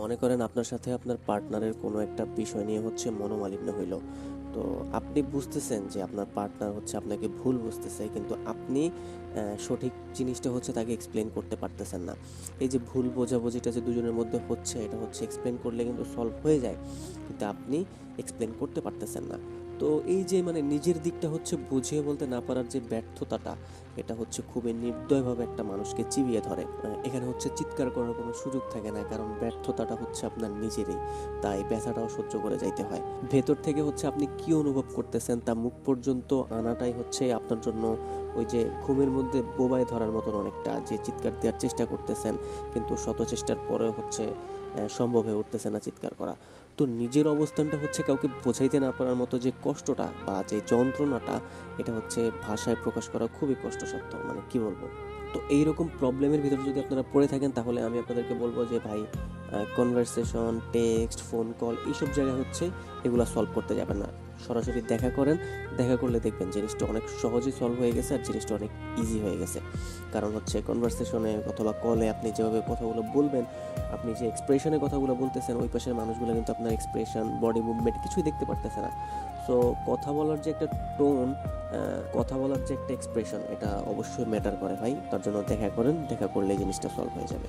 মনে করেন আপনার সাথে আপনার পার্টনারের কোনো একটা বিষয় নিয়ে হচ্ছে মনোমালিন্য হইল। তো আপনি বুঝতেছেন যে আপনার পার্টনার হচ্ছে আপনাকে ভুল বুঝতেছে, কিন্তু আপনি সঠিক জিনিসটা হচ্ছে তাকে এক্সপ্লেন করতে পারতেছেন না। এই যে ভুল বোঝাবুঝিটা যে দুজনের মধ্যে হচ্ছে, এটা হচ্ছে এক্সপ্লেন করলে কিন্তু সলভ হয়ে যায়, কিন্তু আপনি এক্সপ্লেন করতে পারতেছেন না। তো এই যে মানে নিজের দিকটা হচ্ছে বুঝিয়ে বলতে না পারার যে ব্যর্থতাটা, এটা হচ্ছে খুবই নির্দয়ভাবে একটা মানুষকে চিবিয়ে ধরে। এখানে হচ্ছে চিৎকার করার কোনো সুযোগ থাকে না, কারণ ব্যর্থতাটা হচ্ছে আপনার নিজেরই, তাই ব্যথাটাও সহ্য করে যাইতে হয়। ভেতর থেকে হচ্ছে আপনি কি অনুভব করতেছেন তা মুখ পর্যন্ত আনাটাই হচ্ছে আপনার জন্য ওই যে ঘুমের মধ্যে বোবায় ধরার মতন অনেকটা, যে চিৎকার দেওয়ার চেষ্টা করতেছেন, কিন্তু শত চেষ্টার পরেও হচ্ছে সম্ভব হয়ে উঠতেছে না চিৎকার করা। তো নিজের অবস্থানটা হচ্ছে কাউকে বোঝাইতে না পারার মতো যে কষ্টটা বা যে যন্ত্রণাটা, এটা হচ্ছে ভাষায় প্রকাশ করা খুবই কষ্টসাধ্য। মানে কি বলব? তো এইরকম প্রবলেমের ভিতরে যদি আপনারা পড়ে থাকেন, তাহলে আমি আপনাদেরকে বলব যে, ভাই কনভারসেশন টেক্সট ফোন কল এইসব জায়গায় হচ্ছে এগুলো সলভ করতে যাবেন না। সরাসরি দেখা করেন, দেখা করলে দেখবেন জিনিসটা অনেক সহজেই সলভ হয়ে গেছে আর জিনিসটা অনেক ইজি হয়ে গেছে। কারণ হচ্ছে কনভারসেশনে অথবা কলে আপনি যেভাবে কথাগুলো বলবেন আপনি যে এক্সপ্রেশনের কথাগুলো বলতেছেন, ওই পাশের মানুষগুলো কিন্তু আপনার এক্সপ্রেশন বডি মুভমেন্ট কিছুই দেখতে পারতেছে না। সো কথা বলার যে একটা টোন কথা বলার যে একটা এক্সপ্রেশন এটা অবশ্যই ম্যাটার করে ভাই। তার জন্য দেখা করেন, দেখা করলে জিনিসটা সলভ হয়ে যাবে।